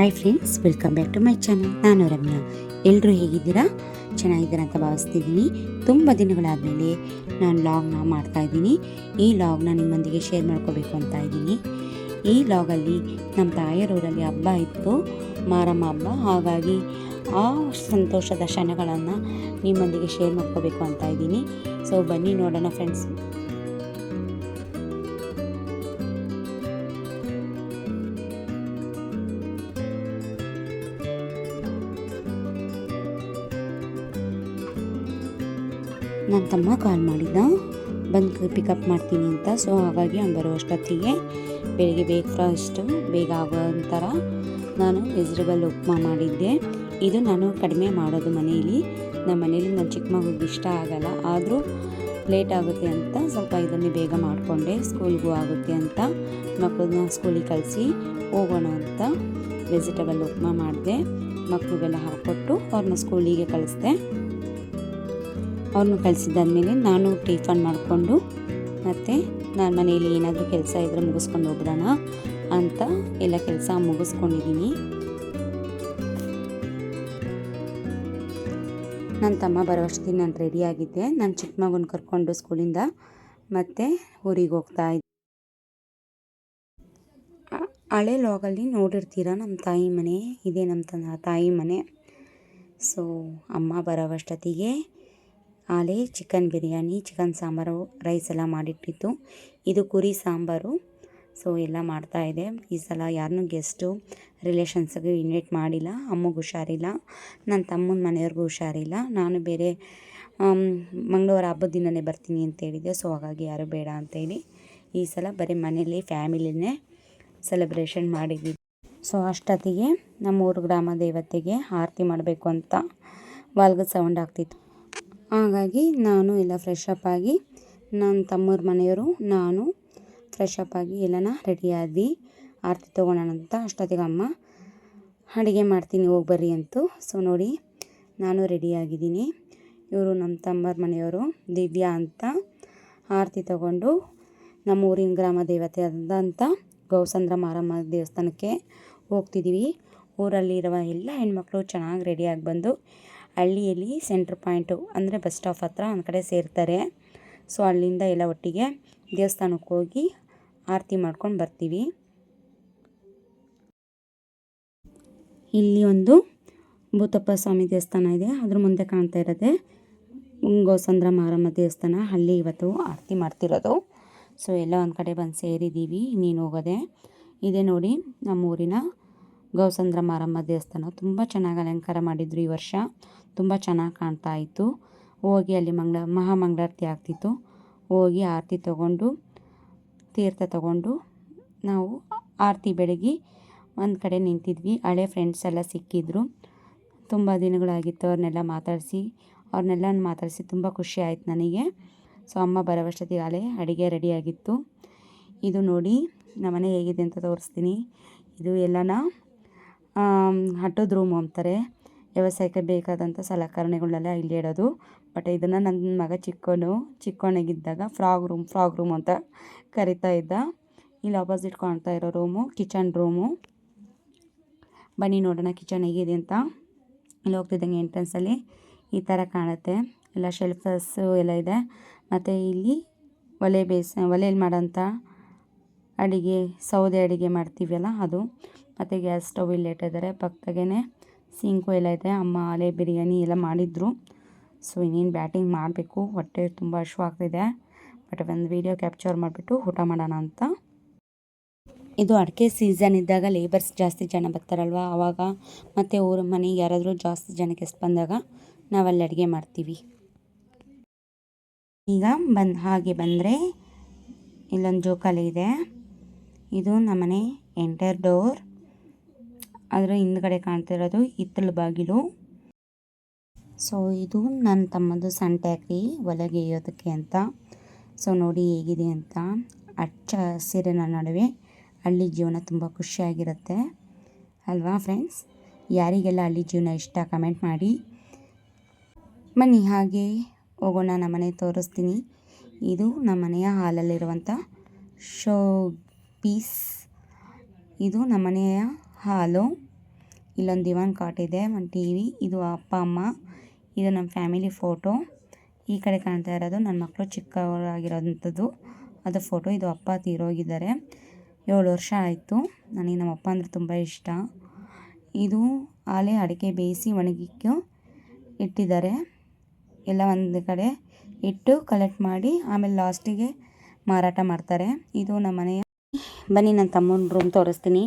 Hi friends welcome back to my channel ನಾನು ರಮ್ಯಾ. ಎಲ್ಲರೂ ಹೇಗಿದ್ದೀರಾ? ಚೆನ್ನಾಗಿದ್ದೀರಾ ಅಂತ ಭಾವಿಸ್ತಿದ್ದೀನಿ. ತುಂಬ ದಿನಗಳಾದಮೇಲೆ ನಾನು ಲಾಗ್ನ ಮಾಡ್ತಾ ಇದ್ದೀನಿ. ಈ ಲಾಗ್ನ ನಿಮ್ಮೊಂದಿಗೆ ಶೇರ್ ಮಾಡ್ಕೋಬೇಕು ಅಂತ ಇದ್ದೀನಿ. ಈ ಲಾಗಲ್ಲಿ ನಮ್ಮ ತಾಯರೂರಲ್ಲಿ ಹಬ್ಬ ಇತ್ತು. ಮಾರಮ್ಮ ಹಬ್ಬ. ಹಾಗಾಗಿ ಆ ಸಂತೋಷದ ಕ್ಷಣಗಳನ್ನು ನಿಮ್ಮೊಂದಿಗೆ ಶೇರ್ ಮಾಡ್ಕೋಬೇಕು ಅಂತ ಇದ್ದೀನಿ. ಸೊ ಬನ್ನಿ ನೋಡೋಣ ಫ್ರೆಂಡ್ಸ್ ತಮ್ಮ ಕಾಲ್ ಮಾಡಿದ್ದ ಬಂದು ಪಿಕಪ್ ಮಾಡ್ತೀನಿ ಅಂತ. ಸೊ ಹಾಗಾಗಿ ಅವ್ನು ಬರುವಷ್ಟೊತ್ತಿಗೆ ಬೆಳಿಗ್ಗೆ ಬ್ರೇಕ್ಫಾಸ್ಟು ಬೇಗ ಆಗೋ ಥರ ನಾನು ವೆಜಿಟೇಬಲ್ ಉಪ್ಮಾ ಮಾಡಿದ್ದೆ. ಇದು ನಾನು ಕಡಿಮೆ ಮಾಡೋದು ಮನೆಯಲ್ಲಿ. ನಮ್ಮ ಮನೇಲಿ ನನ್ನ ಚಿಕ್ಕ ಮಗುಗೆ ಇಷ್ಟ ಆಗಲ್ಲ. ಆದರೂ ಲೇಟ್ ಆಗುತ್ತೆ ಅಂತ ಸ್ವಲ್ಪ ಇದನ್ನೇ ಬೇಗ ಮಾಡಿಕೊಂಡೆ. ಸ್ಕೂಲ್ಗೂ ಆಗುತ್ತೆ ಅಂತ. ಮಕ್ಕಳನ್ನ ಸ್ಕೂಲಿಗೆ ಕಳಿಸಿ ಹೋಗೋಣ ಅಂತ ವೆಜಿಟೇಬಲ್ ಉಪ್ಮಾ ಮಾಡಿದೆ. ಮಕ್ಕಳಿಗೆಲ್ಲ ಹಾಕ್ಕೊಟ್ಟು ಅವ್ರನ್ನ ಸ್ಕೂಲಿಗೆ ಕಳಿಸ್ದೆ. ಅವ್ರನ್ನ ಕಳಿಸಿದ್ದಾದ್ಮೇಲೆ ನಾನು ಟಿಫನ್ ಮಾಡಿಕೊಂಡು ಮತ್ತು ನಾನು ಮನೆಯಲ್ಲಿ ಏನಾದರೂ ಕೆಲಸ ಇದ್ದರೆ ಮುಗಿಸ್ಕೊಂಡು ಹೋಗ್ಬಿಡೋಣ ಅಂತ ಎಲ್ಲ ಕೆಲಸ ಮುಗಿಸ್ಕೊಂಡಿದ್ದೀನಿ. ನನ್ನ ತಮ್ಮ ಬರೋವಷ್ಟಿಗೆ ನಾನು ರೆಡಿಯಾಗಿದ್ದೆ ನಾನು ಚಿಕ್ಕ ಮಗನ ಕರ್ಕೊಂಡು ಸ್ಕೂಲಿಂದ ಮತ್ತು ಊರಿಗೆ ಹೋಗ್ತಾ ಇದ್ದೆ. ಹಳೆ ಲಾಗಲ್ಲಿ ನೋಡಿರ್ತೀರ ನಮ್ಮ ತಾಯಿ ಮನೆ? ಇದೇ ನಮ್ಮ ತಾಯಿ ಮನೆ. ಸೊ ಅಮ್ಮ ಬರೋವಷ್ಟೊತ್ತಿಗೆ ಆಲೇ, chicken biryani, chicken sambar rice ಎಲ್ಲ ಮಾಡಿಟ್ಟಿತ್ತು ಇದು ಕುರಿ ಸಾಂಬಾರು. ಸೊ ಎಲ್ಲ ಮಾಡ್ತಾಯಿದೆ ಈ ಸಲ ಯಾರನ್ನೂ ಗೆಸ್ಟು ರಿಲೇಷನ್ಸ್ಗೂ ಇನ್ವೈಟ್ ಮಾಡಿಲ್ಲ. ಅಮ್ಮಗೆ ಹುಷಾರಿಲ್ಲ. ನನ್ನ ತಮ್ಮನ ಮನೆಯವ್ರಿಗೂ ಹುಷಾರಿಲ್ಲ. ನಾನು ಬೇರೆ ಮಂಗಳವಾರ ಹಬ್ಬದ ದಿನವೇ ಬರ್ತೀನಿ ಅಂತ ಹೇಳಿದ್ದೆ. ಸೊ ಹಾಗಾಗಿ ಯಾರೂ ಬೇಡ ಅಂತೇಳಿ ಈ ಸಲ ಬರೀ ಮನೇಲಿ ಫ್ಯಾಮಿಲಿನೇ ಸೆಲೆಬ್ರೇಷನ್ ಮಾಡಿದ್ವಿ ಸೊ ಅಷ್ಟೊತ್ತಿಗೆ ನಮ್ಮೂರು ಗ್ರಾಮ ದೇವತೆಗೆ ಆರತಿ ಮಾಡಬೇಕು ಅಂತ ವಾಲ್ಗದ ಸೌಂಡ್ ಆಗ್ತಿತ್ತು. ಹಾಗಾಗಿ ನಾನು ಎಲ್ಲ ಫ್ರೆಶ್ ಆಗಿ ನನ್ನ ತಮ್ಮವ್ರ ಮನೆಯವರು, ನಾನು ಫ್ರೆಶ್ ಅಪ್ ಆಗಿ ಎಲ್ಲನ ರೆಡಿ ಆದ್ವಿ ಆರತಿ ತೊಗೊಳೋಣ ಅಂತ ಅಷ್ಟೊತ್ತಿಗೆ ಅಮ್ಮ, ಅಡುಗೆ ಮಾಡ್ತೀನಿ ಹೋಗಿ ಬರ್ರಿ ಅಂತು. ಸೊ ನೋಡಿ, ನಾನು ರೆಡಿಯಾಗಿದ್ದೀನಿ ಇವರು ನಮ್ಮ ತಮ್ಮರ ಮನೆಯವರು, ದಿವ್ಯಾ ಅಂತ ಆರತಿ ತಗೊಂಡು ನಮ್ಮ ಊರಿನ ಗ್ರಾಮ ದೇವತೆ ಆದಂಥ ಗೌಸಂದ್ರ ಮಾರಮ್ಮ ದೇವಸ್ಥಾನಕ್ಕೆ ಹೋಗ್ತಿದ್ದೀವಿ ಊರಲ್ಲಿರುವ ಎಲ್ಲ ಹೆಣ್ಮಕ್ಳು ಚೆನ್ನಾಗಿ ರೆಡಿಯಾಗಿ ಬಂದು ಹಳ್ಳಿಯಲ್ಲಿ ಸೆಂಟ್ರ್ ಪಾಯಿಂಟು ಅಂದರೆ ಬಸ್ ಸ್ಟಾಪ್ ಹತ್ರ ಒಂದು ಕಡೆ ಸೇರ್ತಾರೆ. ಸೊ ಅಲ್ಲಿಂದ ಎಲ್ಲ ಒಟ್ಟಿಗೆ ದೇವಸ್ಥಾನಕ್ಕೆ ಹೋಗಿ ಆರತಿ ಮಾಡ್ಕೊಂಡು ಬರ್ತೀವಿ. ಇಲ್ಲಿ ಒಂದು ಭೂತಪ್ಪ ಸ್ವಾಮಿ ದೇವಸ್ಥಾನ ಇದೆ. ಅದ್ರ ಮುಂದೆ ಕಾಣ್ತಾ ಇರೋದೆ ಗೋಸಂದ್ರ ಮಾರಮ್ಮ ದೇವಸ್ಥಾನ. ಅಲ್ಲಿ ಇವತ್ತು ಆರತಿ ಮಾಡ್ತಿರೋದು. ಸೊ ಎಲ್ಲ ಒಂದು ಕಡೆ ಬಂದು ಸೇರಿದ್ದೀವಿ ನೀನು ಹೋಗೋದೆ. ಇದೆ ನೋಡಿ ನಮ್ಮ ಊರಿನ ಗೌಸಂದ್ರ ಮಾರಮ್ಮ ದೇವಸ್ಥಾನ. ತುಂಬ ಚೆನ್ನಾಗಿ ಅಲಂಕಾರ ಮಾಡಿದ್ರು ಈ ವರ್ಷ. ತುಂಬ ಚೆನ್ನಾಗಿ ಕಾಣ್ತಾ ಇತ್ತು. ಹೋಗಿ ಅಲ್ಲಿ ಮಂಗಳ, ಮಹಾಮಂಗಳಾರತಿ ಆಗ್ತಿತ್ತು. ಹೋಗಿ ಆರತಿ ತಗೊಂಡು, ತೀರ್ಥ ತಗೊಂಡು ನಾವು ಆರತಿ ಬೆಳಗ್ಗೆ ಒಂದು ಕಡೆ ನಿಂತಿದ್ವಿ. ಹಳೆ ಫ್ರೆಂಡ್ಸ್ ಎಲ್ಲ ಸಿಕ್ಕಿದ್ರು. ತುಂಬ ದಿನಗಳಾಗಿತ್ತು ಅವ್ರನ್ನೆಲ್ಲ ಮಾತಾಡಿಸಿ. ಅವ್ರನ್ನೆಲ್ಲ ಮಾತಾಡಿಸಿ ತುಂಬ ಖುಷಿ ಆಯಿತು ನನಗೆ. ಸೊ ಅಮ್ಮ ಬರೋವಷ್ಟೊತ್ತಿಗೆ ಹಳೆ ಅಡುಗೆ ರೆಡಿಯಾಗಿತ್ತು ಇದು ನೋಡಿ ನಮ್ಮನೆ ಹೇಗಿದೆ ಅಂತ ತೋರಿಸ್ತೀನಿ. ಇದು ಎಲ್ಲನ ಹಟ್ಟದ ರೂಮು ಅಂತಾರೆ. ವ್ಯವಸಾಯಕ್ಕೆ ಬೇಕಾದಂಥ ಸಲಕರಣೆಗಳನ್ನೆಲ್ಲ ಇಲ್ಲಿ ಇಡೋದು ಬಟ್ ಇದನ್ನು ನನ್ನ ಮಗ ಚಿಕ್ಕವನು ಚಿಕ್ಕವನಾಗಿದ್ದಾಗ ಫ್ರಾಗ್ ರೂಮ್ ಫ್ರಾಗ್ ರೂಮ್ ಅಂತ ಕರಿತಾ ಇದ್ದ. ಇಲ್ಲಿ ಆಪೋಸಿಟ್ ಕಾಣ್ತಾ ಇರೋ ರೂಮು, ಕಿಚನ್ ರೂಮು. ಬನ್ನಿ ನೋಡೋಣ ಕಿಚನ್ ಹೇಗಿದೆ ಅಂತ. ಇಲ್ಲಿ ಹೋಗ್ತಿದ್ದಂಗೆ ಎಂಟ್ರೆನ್ಸಲ್ಲಿ ಈ ಥರ ಕಾಣುತ್ತೆ. ಎಲ್ಲ ಶೆಲ್ಫಸ್ಸು ಎಲ್ಲ ಇದೆ. ಮತ್ತು ಇಲ್ಲಿ ಒಲೆ ಬೇಯಿಸ ಒಲೆಯಲ್ಲಿ ಮಾಡೋಂಥ ಅಡುಗೆ, ಸೌದೆ ಅಡುಗೆ ಮಾಡ್ತೀವಲ್ಲ ಅದು. ಮತ್ತು ಗ್ಯಾಸ್ ಸ್ಟವ್ ಇಲ್ಲಿ ಇಟ್ಟಿದ್ದಾರೆ ಪಕ್ಕದಾಗೇ ಸಿಂಕು ಎಲ್ಲ ಇದೆ. ಅಮ್ಮ ಅಲೆ ಬಿರಿಯಾನಿ ಎಲ್ಲ ಮಾಡಿದ್ರು. ಸೊ, ಇನ್ನೇನು ಬ್ಯಾಟಿಂಗ್ ಮಾಡಬೇಕು. ಹೊಟ್ಟೆ ತುಂಬ ಹಶ್ವಾಗ್ತಿದೆ ಬಟ್ ಒಂದು ವೀಡಿಯೋ ಕ್ಯಾಪ್ಚರ್ ಮಾಡಿಬಿಟ್ಟು ಊಟ ಮಾಡೋಣ ಅಂತ. ಇದು ಅಡಿಕೆ ಸೀಸನ್ ಇದ್ದಾಗ ಲೇಬರ್ಸ್ ಜಾಸ್ತಿ ಜನ ಬರ್ತಾರಲ್ವ? ಆವಾಗ ಮತ್ತು ಊರ ಮನೆಗೆ ಯಾರಾದರೂ ಜಾಸ್ತಿ ಜನ ಗೆಸ್ಟ್ ಬಂದಾಗ ನಾವಲ್ಲಿ ಅಡುಗೆ ಮಾಡ್ತೀವಿ. ಈಗ ಬಂದು, ಹಾಗೆ ಬಂದರೆ ಇಲ್ಲೊಂದು ಜೋಕಾಲಿ ಇದೆ. ಇದು ನಮ್ಮನೆ ಎಂಟರ್ ಡೋರ್. ಅದರ ಹಿಂದ್ಗಡೆ ಕಾಣ್ತಿರೋದು ಹಿತ್ತಲ ಬಾಗಿಲು. ಸೊ ಇದು ನನ್ನ ತಮ್ಮದು ಸಣ್ಣ ಟ್ಯಾಕ್ರಿ ಒಲೆಗೆಯ್ಯೋದಕ್ಕೆ ಅಂತ. ಸೊ ನೋಡಿ ಹೇಗಿದೆ ಅಂತ. ಹಚ್ಚ ಹಸಿರಿನ ನಡುವೆ ಹಳ್ಳಿ ಜೀವನ ತುಂಬ ಖುಷಿಯಾಗಿರುತ್ತೆ. ಅಲ್ವಾ ಫ್ರೆಂಡ್ಸ್ ಯಾರಿಗೆಲ್ಲ ಹಳ್ಳಿ ಜೀವನ ಇಷ್ಟ ಕಮೆಂಟ್ ಮಾಡಿ. ಬನ್ನಿ, ಹಾಗೆ ಹೋಗೋಣ, ನಮ್ಮನೆ ತೋರಿಸ್ತೀನಿ. ಇದು ನಮ್ಮ ಮನೆಯ ಹಾಲಲ್ಲಿರುವಂಥ ಶೋ ಪೀಸ್ ಇದು ನಮ್ಮನೆಯ ಹಾಲು. ಇಲ್ಲೊಂದು ದಿವಾನ್ ಕಾಟ್ ಇದೆ, ಒಂದು ಟಿ ವಿ ಇದು ಅಪ್ಪ, ಅಮ್ಮ, ಇದು ನಮ್ಮ ಫ್ಯಾಮಿಲಿ ಫೋಟೋ. ಈ ಕಡೆ ಕಾಣ್ತಾ ಇರೋದು ನನ್ನ ಮಕ್ಕಳು ಚಿಕ್ಕವರಾಗಿರೋಂಥದ್ದು. ಅದು ಫೋಟೋ ಇದು ಅಪ್ಪ ತೀರೋಗಿದ್ದಾರೆ ಏಳು ವರ್ಷ ಆಯಿತು, ನನಗೆ ನಮ್ಮ ಅಪ್ಪ ಅಂದರೆ ತುಂಬ ಇಷ್ಟ. ಇದು ಆಲೆ ಅಡಿಕೆ ಬೇಯಿಸಿ ಒಣಗಿಕ್ಕು ಇಟ್ಟಿದ್ದಾರೆ. ಎಲ್ಲ ಒಂದು ಕಡೆ ಇಟ್ಟು ಕಲೆಕ್ಟ್ ಮಾಡಿ, ಆಮೇಲೆ ಲಾಸ್ಟಿಗೆ ಮಾರಾಟ ಮಾಡ್ತಾರೆ. ಇದು ನಮ್ಮ ಮನೆಯ ಬನ್ನಿ ನನ್ನ ತಮ್ಮನ ರೂಮ್ ತೋರಿಸ್ತೀನಿ.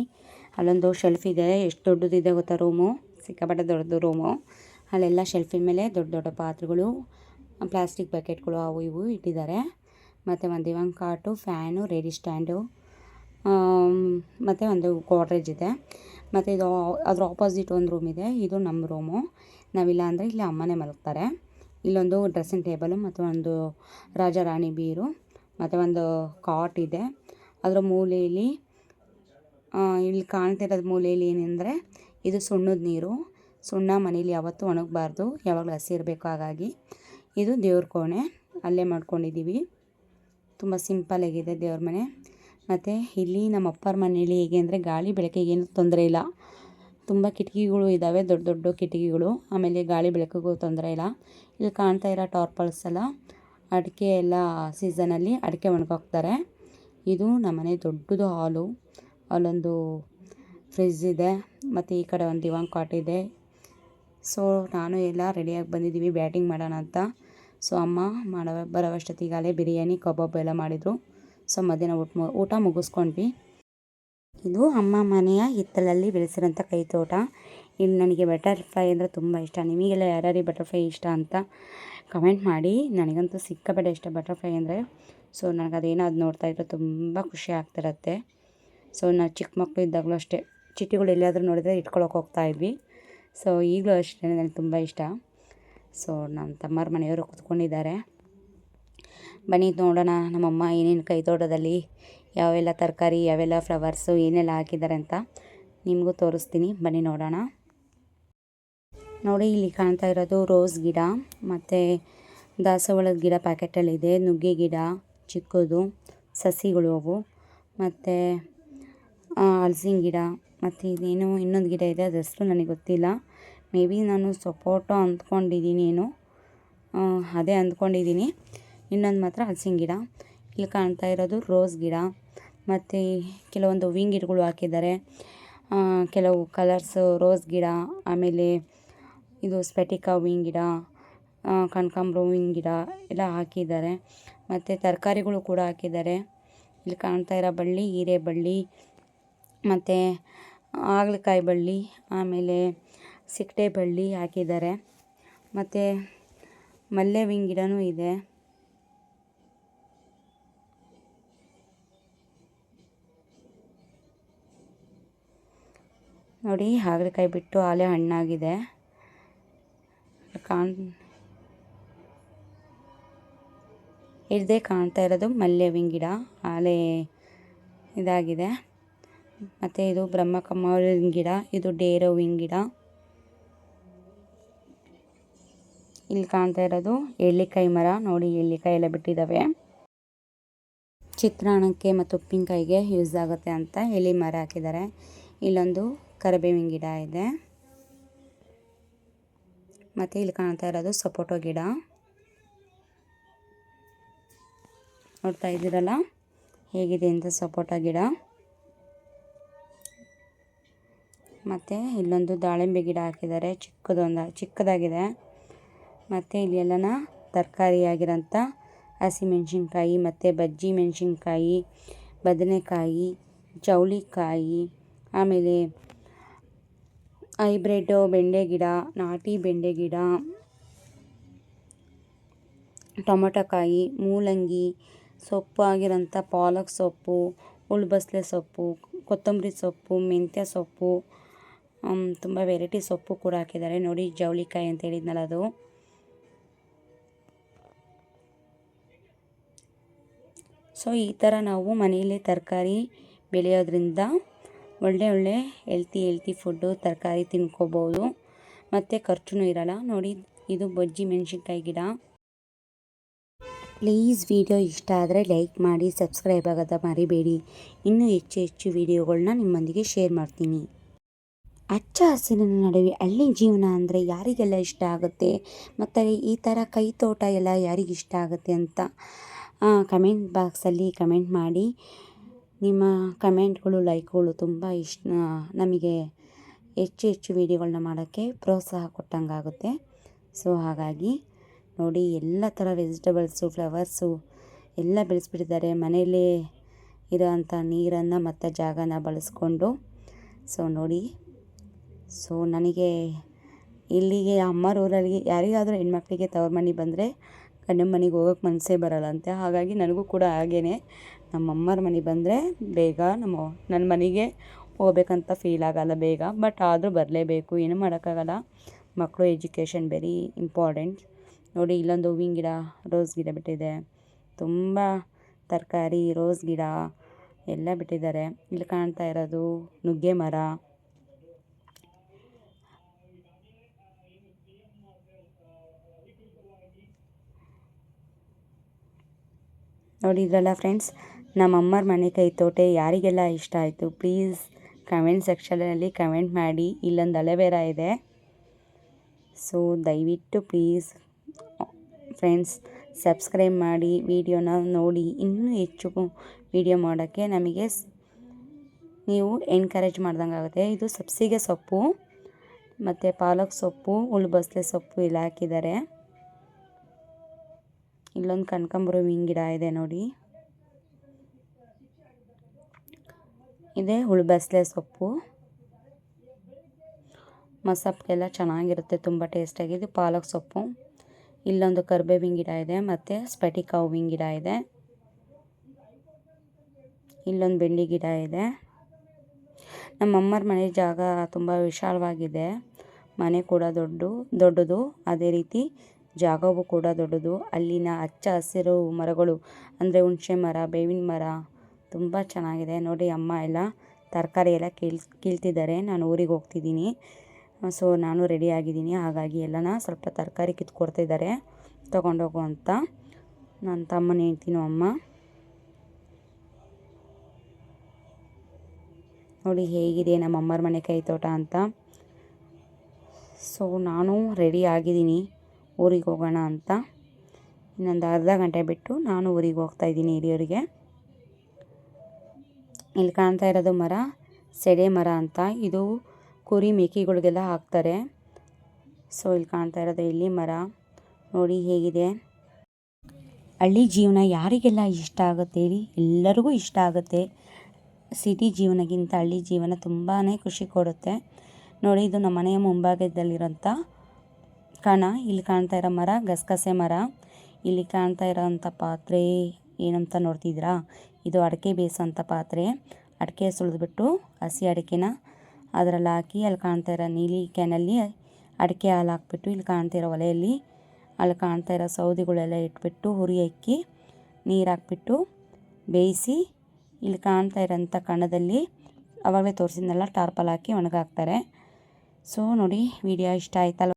ಅಲ್ಲೊಂದು ಶೆಲ್ಫ್ ಇದೆ. ಎಷ್ಟು ದೊಡ್ಡದಿದೆ ಗೊತ್ತಾ ರೂಮು ಸಿಕ್ಕಾಪಟ್ಟೆ ದೊಡ್ಡದು ರೂಮು ಅಲ್ಲೆಲ್ಲ ಶೆಲ್ಫಿನ ಮೇಲೆ ದೊಡ್ಡ ದೊಡ್ಡ ಪಾತ್ರೆಗಳು ಪ್ಲಾಸ್ಟಿಕ್ ಬಕೆಟ್ಗಳು ಅವು ಇವು ಇಟ್ಟಿದ್ದಾರೆ. ಮತ್ತು ಒಂದು ದಿವಾನ್ ಕಾಟು ಫ್ಯಾನು ರೇಡಿ ಸ್ಟ್ಯಾಂಡು ಮತ್ತು ಒಂದು ಗೋಡ್ರೇಜ್ ಇದೆ. ಮತ್ತು ಇದು ಅದ್ರ ಆಪೋಸಿಟ್ ಒಂದು ರೂಮ್ ಇದೆ. ಇದು ನಮ್ಮ ರೂಮು ನಾವಿಲ್ಲ ಅಂದರೆ ಇಲ್ಲಿ ಅಮ್ಮನೇ ಮಲಗ್ತಾರೆ. ಇಲ್ಲೊಂದು ಡ್ರೆಸ್ಸಿಂಗ್ ಟೇಬಲು ಮತ್ತು ಒಂದು ರಾಜ ರಾಣಿ ಬೀರು, ಮತ್ತು ಒಂದು ಕಾಟ್ ಇದೆ. ಅದರ ಮೂಲೆಯಲ್ಲಿ ಇಲ್ಲಿ ಕಾಣ್ತಿರೋದು ಮೂಲೆಯಲ್ಲಿ ಏನಂದರೆ ಇದು ಸುಣ್ಣದ ನೀರು. ಸುಣ್ಣ ಮನೇಲಿ ಯಾವತ್ತೂ ಒಣಗಬಾರ್ದು. ಯಾವಾಗಲೂ ಹಸಿ ಇರಬೇಕು ಹಾಗಾಗಿ. ಇದು ದೇವ್ರ ಕೋಣೆ. ಅಲ್ಲೇ ಮಾಡ್ಕೊಂಡಿದ್ದೀವಿ. ತುಂಬ ಸಿಂಪಲ್ಲಾಗಿದೆ ದೇವ್ರ ಮನೆ. ಮತ್ತು ಇಲ್ಲಿ ನಮ್ಮ ಅಪ್ಪರ ಮನೇಲಿ ಹೇಗೆ ಅಂದರೆ ಗಾಳಿ ಬೆಳಕಿಗೆ ಏನೂ ತೊಂದರೆ ಇಲ್ಲ. ತುಂಬ ಕಿಟಕಿಗಳು ಇದ್ದಾವೆ ದೊಡ್ಡ ದೊಡ್ಡ ಕಿಟಕಿಗಳು. ಆಮೇಲೆ ಗಾಳಿ ಬೆಳಕಿಗೂ ತೊಂದರೆ ಇಲ್ಲ. ಇಲ್ಲಿ ಕಾಣ್ತಾ ಇರೋ ಟಾರ್ಪಲ್ಸ್ ಎಲ್ಲ ಅಡಿಕೆ ಎಲ್ಲ ಸೀಸನಲ್ಲಿ ಅಡಿಕೆ ಒಣಗೋಗ್ತಾರೆ ಇದು ನಮ್ಮನೆ ದೊಡ್ಡದು ಹಾಲು. ಅಲ್ಲೊಂದು ಫ್ರಿಜ್ ಇದೆ, ಮತ್ತು ಈ ಕಡೆ ಒಂದು ದಿವಾನ್ ಕಾಟ್ ಇದೆ. ಸೊ ನಾನು ಎಲ್ಲ ರೆಡಿಯಾಗಿ ಬಂದಿದ್ದೀವಿ ಬ್ಯಾಟಿಂಗ್ ಮಾಡೋಣ ಅಂತ. ಸೊ ಅಮ್ಮ ಮಾಡೋ ಬರೋವಷ್ಟೊತ್ತಿಗಾಲೇ ಬಿರಿಯಾನಿ, ಕಬಾಬ್ ಎಲ್ಲ ಮಾಡಿದರು. ಸೊ ಮಧ್ಯಾಹ್ನ ಊಟ ಊಟ ಮುಗಿಸ್ಕೊಂಡ್ವಿ. ಇದು ಅಮ್ಮ ಮನೆಯ ಹಿತ್ತಲಲ್ಲಿ ಬೆಳೆಸಿರೋಂಥ ಕೈ ತೋಟ. ಇಲ್ಲಿ ನನಗೆ ಬಟರ್ಫ್ಲೈ ಅಂದರೆ ತುಂಬ ಇಷ್ಟ. ನಿಮಗೆಲ್ಲ ಯಾರ್ಯಾರಿಗೆ ಬಟರ್ಫ್ಲೈ ಇಷ್ಟ ಅಂತ ಕಮೆಂಟ್ ಮಾಡಿ. ನನಗಂತೂ ಸಿಕ್ಕಬೇಡ ಇಷ್ಟ ಬಟರ್ಫ್ಲೈ ಅಂದರೆ. ಸೊ ನನಗೆ ಅದು ನೋಡ್ತಾ ಇದ್ರೆ ತುಂಬ ಖುಷಿ ಆಗ್ತಿರತ್ತೆ. ಸೊ ನಾವು ಚಿಕ್ಕ ಮಕ್ಕಳು ಇದ್ದಾಗಲೂ ಅಷ್ಟೇ. ಚಿಟ್ಟಿಗಳು ಎಲ್ಲಿಯಾದರೂ ನೋಡಿದರೆ ಇಟ್ಕೊಳ್ಳೋಕೆ ಹೋಗ್ತಾ ಇದ್ವಿ. ಸೊ ಈಗಲೂ ಅಷ್ಟೇ ನನಗೆ ತುಂಬ ಇಷ್ಟ. ಸೊ ನಮ್ಮ ತಮ್ಮರ ಮನೆಯವರು ಕೂತ್ಕೊಂಡಿದ್ದಾರೆ. ಬನ್ನಿ ನೋಡೋಣ ನಮ್ಮಮ್ಮ ಏನೇನು ಕೈ ತೋಟದಲ್ಲಿ ಯಾವೆಲ್ಲ ತರಕಾರಿ, ಯಾವೆಲ್ಲ ಫ್ಲವರ್ಸು ಏನೆಲ್ಲ ಹಾಕಿದ್ದಾರೆ ಅಂತ ನಿಮಗೂ ತೋರಿಸ್ತೀನಿ. ಬನ್ನಿ ನೋಡೋಣ. ನೋಡಿ ಇಲ್ಲಿ ಕಾಣ್ತಾ ಇರೋದು ರೋಸ್ ಗಿಡ, ಮತ್ತು ದಾಸವಾಳದ ಗಿಡ ಪ್ಯಾಕೆಟಲ್ಲಿದೆ ನುಗ್ಗೆ ಗಿಡ, ಚಿಕ್ಕದು, ಸಸಿಗಳು ಅವು, ಮತ್ತು ಹಲ್ಸಿನ ಗಿಡ ಮತ್ತು ಇದೇನು ಇನ್ನೊಂದು ಗಿಡ ಇದೆ ಅದು ಹೆಸರು ನನಗೆ ಗೊತ್ತಿಲ್ಲ. ಮೇ ಬಿ ನಾನು ಸಪೋಟೋ ಅಂದ್ಕೊಂಡಿದ್ದೀನಿ ಏನು ಅದೇ ಅಂದ್ಕೊಂಡಿದ್ದೀನಿ. ಇನ್ನೊಂದು ಮಾತ್ರ ಹಲ್ಸಿನ ಗಿಡ. ಇಲ್ಲಿ ಕಾಣ್ತಾ ಇರೋದು ರೋಸ್ ಗಿಡ. ಮತ್ತು ಕೆಲವೊಂದು ಹೂವಿನ ಗಿಡಗಳು ಹಾಕಿದ್ದಾರೆ. ಕೆಲವು ಕಲರ್ಸ್ ರೋಸ್ ಗಿಡ, ಆಮೇಲೆ ಇದು ಸ್ಪೆಟಿಕಾ ಹೂವಿನ ಗಿಡ ಕನಕಾಂಬ್ರ ಹೂವಿನ ಗಿಡ ಎಲ್ಲ ಹಾಕಿದ್ದಾರೆ. ಮತ್ತು ತರಕಾರಿಗಳು ಕೂಡ ಹಾಕಿದ್ದಾರೆ. ಇಲ್ಲಿ ಕಾಣ್ತಾ ಇರೋ ಬಳ್ಳಿ ಹೀರೆ ಬಳ್ಳಿ ಮತ್ತು ಹಾಗಲಕಾಯಿ ಬಳ್ಳಿ, ಆಮೇಲೆ ಸಿಕ್ಟೆ ಬಳ್ಳಿ ಹಾಕಿದ್ದಾರೆ. ಮತ್ತು ಮಲ್ಲೆ ಹೂವಿನ ಗಿಡವೂ ಇದೆ. ನೋಡಿ, ಹಾಗಲಕಾಯಿ ಬಿಟ್ಟು ಆಲೆ ಹಣ್ಣಾಗಿದೆ. ಕಾಣ್ ಕಾಣ್ತಾ ಇರೋದು ಮಲ್ಲೆ ಹೂವಿನ ಗಿಡ. ಆಲೆ ಇದಾಗಿದೆ. ಮತ್ತು ಇದು ಬ್ರಹ್ಮಕಮಲದ ಗಿಡ, ಇದು ಡೇರೆ ಗಿಡ. ಇಲ್ಲಿ ಕಾಣ್ತಾ ಇರೋದು ಎಳ್ಳಿಕಾಯಿ ಮರ. ನೋಡಿ ಎಳ್ಳಿಕಾಯಿ ಎಲ್ಲ ಬಿಟ್ಟಿದ್ದಾವೆ ಚಿತ್ರಾನ್ನಕ್ಕೆ ಮತ್ತು ಉಪ್ಪಿನಕಾಯಿಗೆ ಯೂಸ್ ಆಗುತ್ತೆ ಅಂತ ಎಲೆ ಮರ ಹಾಕಿದ್ದಾರೆ. ಇಲ್ಲೊಂದು ಕರಿಬೇವಿನ ಗಿಡ ಇದೆ. ಮತ್ತು ಇಲ್ಲಿ ಕಾಣ್ತಾ ಇರೋದು ಸಪೋಟೋ ಗಿಡ. ನೋಡ್ತಾ ಇದ್ದೀರಲ್ಲ? ಹೇಗಿದೆ ಅಂತ ಸಪೋಟೋ ಗಿಡ? ಮತ್ತು ಇಲ್ಲೊಂದು ದಾಳಿಂಬೆ ಗಿಡ ಹಾಕಿದ್ದಾರೆ. ಚಿಕ್ಕದೊಂದು, ಚಿಕ್ಕದಾಗಿದೆ. ಮತ್ತು ಇಲ್ಲಿ ಎಲ್ಲನ ತರಕಾರಿ ಆಗಿರೋಂಥ ಹಸಿಮೆಣ್ಸಿನ್ಕಾಯಿ ಮತ್ತು ಬಜ್ಜಿ ಮೆಣಸಿನ್ಕಾಯಿ, ಬದನೆಕಾಯಿ, ಚೌಳಿಕಾಯಿ, ಆಮೇಲೆ ಹೈಬ್ರಿಡ್ಡು ಬೆಂಡೆ ಗಿಡ, ನಾಟಿ ಬೆಂಡೆ ಗಿಡ, ಟೊಮೊಟೊಕಾಯಿ, ಮೂಲಂಗಿ ಸೊಪ್ಪು ಆಗಿರೋಂಥ ಪಾಲಕ್ ಸೊಪ್ಪು ಉಳ್ಬಸ್ಲೆ ಸೊಪ್ಪು, ಕೊತ್ತಂಬರಿ ಸೊಪ್ಪು, ಮೆಂತ್ಯ ಸೊಪ್ಪು ತುಂಬ ವೆರೈಟಿ ಸೊಪ್ಪು ಕೂಡ ಹಾಕಿದ್ದಾರೆ. ನೋಡಿ, ಜವಳಿಕಾಯಿ ಅಂತ ಹೇಳಿದ್ನಲ್ಲ ಅದು. ಸೊ ಈ ಥರ ನಾವು ಮನೆಯಲ್ಲೇ ತರಕಾರಿ ಬೆಳೆಯೋದ್ರಿಂದ ಒಳ್ಳೆ ಒಳ್ಳೆ ಹೆಲ್ತಿ ಹೆಲ್ತಿ ಫುಡ್ಡು ತರಕಾರಿ ತಿನ್ಕೋಬೋದು ಮತ್ತು ಖರ್ಚು ಇರಲ್ಲ. ನೋಡಿ, ಇದು ಬಜ್ಜಿ ಮೆಣಸಿನ್ಕಾಯಿ ಗಿಡ. ಪ್ಲೀಸ್ ವಿಡಿಯೋ ಇಷ್ಟ ಆದರೆ ಲೈಕ್ ಮಾಡಿ ಸಬ್ಸ್ಕ್ರೈಬ್ ಆಗೋದ ಮರಿಬೇಡಿ. ಇನ್ನೂ ಹೆಚ್ಚು ಹೆಚ್ಚು ವಿಡಿಯೋಗಳನ್ನ ನಿಮ್ಮೊಂದಿಗೆ ಶೇರ್ ಮಾಡ್ತೀನಿ. ಹಚ್ಚ ಹಸಿರಿನ ನಡುವೆ ಹಳ್ಳಿ ಜೀವನ ಅಂದರೆ ಯಾರಿಗೆಲ್ಲ ಇಷ್ಟ ಆಗುತ್ತೆ? ಮತ್ತು ಈ ಥರ ಕೈ ತೋಟ ಎಲ್ಲ ಯಾರಿಗೆ ಇಷ್ಟ ಆಗುತ್ತೆ ಅಂತ? ಕಮೆಂಟ್ ಬಾಕ್ಸಲ್ಲಿ ಕಮೆಂಟ್ ಮಾಡಿ. ನಿಮ್ಮ ಕಮೆಂಟ್ಗಳು ಲೈಕ್ಗಳು ತುಂಬ ಇಷ್ಟ ನಮಗೆ ಹೆಚ್ಚು ಹೆಚ್ಚು ವೀಡಿಯೋಗಳನ್ನ ಮಾಡೋಕ್ಕೆ ಪ್ರೋತ್ಸಾಹ ಕೊಟ್ಟಂಗಾಗುತ್ತೆ ಸೊ ಹಾಗಾಗಿ ನೋಡಿ ಎಲ್ಲ ಥರ ವೆಜಿಟೇಬಲ್ಸು ಫ್ಲವರ್ಸು ಎಲ್ಲ ಬೆಳೆಸ್ಬಿಟ್ಟಿದ್ದಾರೆ. ಮನೆಯಲ್ಲೇ ಇರೋವಂಥ ನೀರನ್ನು ಮತ್ತು ಜಾಗನ ಬಳಸ್ಕೊಂಡು. ಸೊ ನೋಡಿ. ಸೊ, ನನಗೆ ಇಲ್ಲಿಗೆ ಅಮ್ಮರ ಊರಲ್ಲಿ ಯಾರಿಗಾದರೂ ಹೆಣ್ಮಕ್ಳಿಗೆ ತವ್ರ ಮನೆ ಬಂದರೆ ಗಂಡನ ಮನೆಗೆ ಹೋಗೋಕೆ ಮನಸ್ಸೇ ಬರಲ್ಲಂತೆ ಹಾಗಾಗಿ ನನಗೂ ಕೂಡ ಹಾಗೇ ನಮ್ಮ ಅಮ್ಮರ ಮನೆಗೆ ಬಂದರೆ ಬೇಗ ನಮ್ಮ ನನ್ನ ಮನೆಗೆ ಹೋಗ್ಬೇಕಂತ ಫೀಲ್ ಆಗಲ್ಲ ಬೇಗ. ಬಟ್ ಆದರೂ ಬರಲೇಬೇಕು. ಏನೂ ಮಾಡೋಕ್ಕಾಗಲ್ಲ. ಮಕ್ಕಳು ಎಜುಕೇಷನ್ ವೆರಿ ಇಂಪಾರ್ಟೆಂಟ್ ನೋಡಿ, ಇಲ್ಲೊಂದು ಹೂವಿನ ಗಿಡ ರೋಸ್ ಗಿಡ ಬಿಟ್ಟಿದೆ. ತುಂಬ ತರಕಾರಿ ರೋಸ್ ಗಿಡ ಎಲ್ಲ ಬಿಟ್ಟಿದ್ದಾರೆ. ಇಲ್ಲಿ ಕಾಣ್ತಾ ಇರೋದು ನುಗ್ಗೆ ಮರ. ನೋಡಿದ್ರಲ್ಲ ಫ್ರೆಂಡ್ಸ್? ನಮ್ಮಮ್ಮರ ಮನೆ ಕೈ ತೋಟೆ ಯಾರಿಗೆಲ್ಲ ಇಷ್ಟ ಆಯಿತು? ಪ್ಲೀಸ್ ಕಮೆಂಟ್ ಸೆಕ್ಷನಲ್ಲಿ ಕಮೆಂಟ್ ಮಾಡಿ. ಇಲ್ಲೊಂದು ಅಲೆಬೇರ ಇದೆ. ಸೊ, ದಯವಿಟ್ಟು ಪ್ಲೀಸ್ ಫ್ರೆಂಡ್ಸ್ ಸಬ್ಸ್ಕ್ರೈಬ್ ಮಾಡಿ. ವಿಡಿಯೋನ ನೋಡಿ. ಇನ್ನೂ ಹೆಚ್ಚು ವಿಡಿಯೋ ಮಾಡೋಕ್ಕೆ ನಮಗೆ ನೀವು ಎನ್ಕರೇಜ್ ಮಾಡ್ದಂಗೆ ಆಗುತ್ತೆ. ಇದು ಸಬ್ಸಿಗೆ ಸೊಪ್ಪು. ಮತ್ತು ಪಾಲಕ್ ಸೊಪ್ಪು, ಉಳ್ಬಸ್ಲೆ ಸೊಪ್ಪು ಎಲ್ಲ ಹಾಕಿದ್ದಾರೆ. ಇಲ್ಲೊಂದು ಕನಕಾಂಬರ ಹೂವಿನ ಗಿಡ ಇದೆ ನೋಡಿ. ಇದೆ ಹುಳುಬಸ್ಲೆ ಸೊಪ್ಪು. ಮಸಪ್ಗೆಲ್ಲ ಚೆನ್ನಾಗಿರುತ್ತೆ, ತುಂಬ ಟೇಸ್ಟಾಗಿ. ಇದು ಪಾಲಕ್ ಸೊಪ್ಪು. ಇಲ್ಲೊಂದು ಕರ್ಬೇವಿನ ಗಿಡ ಇದೆ, ಮತ್ತು ಸ್ಪಟಿಕ ಹೂವಿನ ಗಿಡ ಇದೆ. ಇಲ್ಲೊಂದು ಬೆಂಡಿ ಗಿಡ ಇದೆ. ನಮ್ಮಮ್ಮರ ಮನೆ ಜಾಗ ತುಂಬ ವಿಶಾಲವಾಗಿದೆ. ಮನೆ ಕೂಡ ದೊಡ್ಡ, ದೊಡ್ಡದು. ಅದೇ ರೀತಿ ಜಾಗವೂ ಕೂಡ ದೊಡ್ಡದು. ಅಲ್ಲಿನ ಹಚ್ಚ ಹಸಿರು ಮರಗಳು, ಅಂದರೆ ಹುಣಸೆ ಮರ, ಬೇವಿನ ಮರ, ತುಂಬ ಚೆನ್ನಾಗಿದೆ. ನೋಡಿ ಅಮ್ಮ ಎಲ್ಲ ತರಕಾರಿ ಎಲ್ಲ ಕೀಳ್, ಕೀಳ್ತಿದ್ದಾರೆ. ನಾನು ಊರಿಗೆ ಹೋಗ್ತಿದ್ದೀನಿ. ಸೊ, ನಾನು ರೆಡಿ ಆಗಿದ್ದೀನಿ. ಹಾಗಾಗಿ ಎಲ್ಲನ ಸ್ವಲ್ಪ ತರಕಾರಿ ಕಿತ್ಕೊಡ್ತಿದ್ದಾರೆ ತೊಗೊಂಡೋಗು ಅಂತ. ನನ್ನ ತಮ್ಮನ ಹೇಳ್ತೀನೋ ಅಮ್ಮ. ನೋಡಿ ಹೇಗಿದೆ ನಮ್ಮ ಅಮ್ಮರ ಮನೆ ಕೈ ತೋಟ ಅಂತ. ಸೊ, ನಾನು ರೆಡಿ ಆಗಿದ್ದೀನಿ. ಊರಿಗೆ ಹೋಗೋಣ ಅಂತ. ಇನ್ನೊಂದು ಅರ್ಧ ಗಂಟೆ ಬಿಟ್ಟು ನಾನು ಊರಿಗೆ ಹೋಗ್ತಾ ಇದ್ದೀನಿ ಹಿರಿಯರಿಗೆ. ಇಲ್ಲಿ ಕಾಣ್ತಾ ಇರೋದು ಮರ, ಸೆಡೆ ಮರ ಅಂತ. ಇದು ಕುರಿ ಮೇಕೆಗಳಿಗೆಲ್ಲ ಹಾಕ್ತಾರೆ. ಸೊ ಇಲ್ಲಿ ಕಾಣ್ತಾ ಇರೋದು ಇಲ್ಲಿ ಮರ. ನೋಡಿ ಹೇಗಿದೆ. ಹಳ್ಳಿ ಜೀವನ ಯಾರಿಗೆಲ್ಲ ಇಷ್ಟ ಆಗುತ್ತೆ ಹೇಳಿ? ಎಲ್ಲರಿಗೂ ಇಷ್ಟ ಆಗುತ್ತೆ. ಸಿಟಿ ಜೀವನಕ್ಕಿಂತ ಹಳ್ಳಿ ಜೀವನ ತುಂಬಾ ಖುಷಿ ಕೊಡುತ್ತೆ. ನೋಡಿ, ಇದು ನಮ್ಮ ಮನೆಯ ಮುಂಭಾಗದಲ್ಲಿರೋಂಥ ಕಣ, ಇಲ್ಲಿ ಕಾಣ್ತಾ ಇರೋ ಮರ, ಗಸಗಸೆ ಮರ. ಇಲ್ಲಿ ಕಾಣ್ತಾ ಇರೋವಂಥ ಪಾತ್ರೆ ಏನಂತ ನೋಡ್ತಿದ್ದೀರಾ? ಇದು ಅಡಿಕೆ ಬೇಯಿಸೋಂಥ ಪಾತ್ರೆ. ಅಡಿಕೆ ಸುಳಿದ್ಬಿಟ್ಟು ಹಸಿ ಅಡಿಕೆನ ಅದರಲ್ಲಿ ಹಾಕಿ ಅಲ್ಲಿ ಕಾಣ್ತಾ ಇರೋ ನೀಲಿ ಕ್ಯಾನಲ್ಲಿ ಅಡಿಕೆ ಹಾಲು ಹಾಕ್ಬಿಟ್ಟು ಇಲ್ಲಿ ಕಾಣ್ತಾ ಇರೋ ಒಲೆಯಲ್ಲಿ, ಅಲ್ಲಿ ಕಾಣ್ತಾ ಇರೋ ಸೌದೆಗಳೆಲ್ಲ ಇಟ್ಬಿಟ್ಟು ಹುರಿ ಅಕ್ಕಿ, ನೀರು ಹಾಕ್ಬಿಟ್ಟು ಬೇಯಿಸಿ ಇಲ್ಲಿ ಕಾಣ್ತಾ ಇರೋಂಥ ಕಣದಲ್ಲಿ ಅವಾಗಲೇ ತೋರಿಸಿದ್ನೆಲ್ಲ, ಟಾರ್ಪಲ್ ಹಾಕಿ ಒಣಗಾಕ್ತಾರೆ. ಸೊ, ನೋಡಿ, ವಿಡಿಯೋ ಇಷ್ಟ ಆಯ್ತಲ್ಲ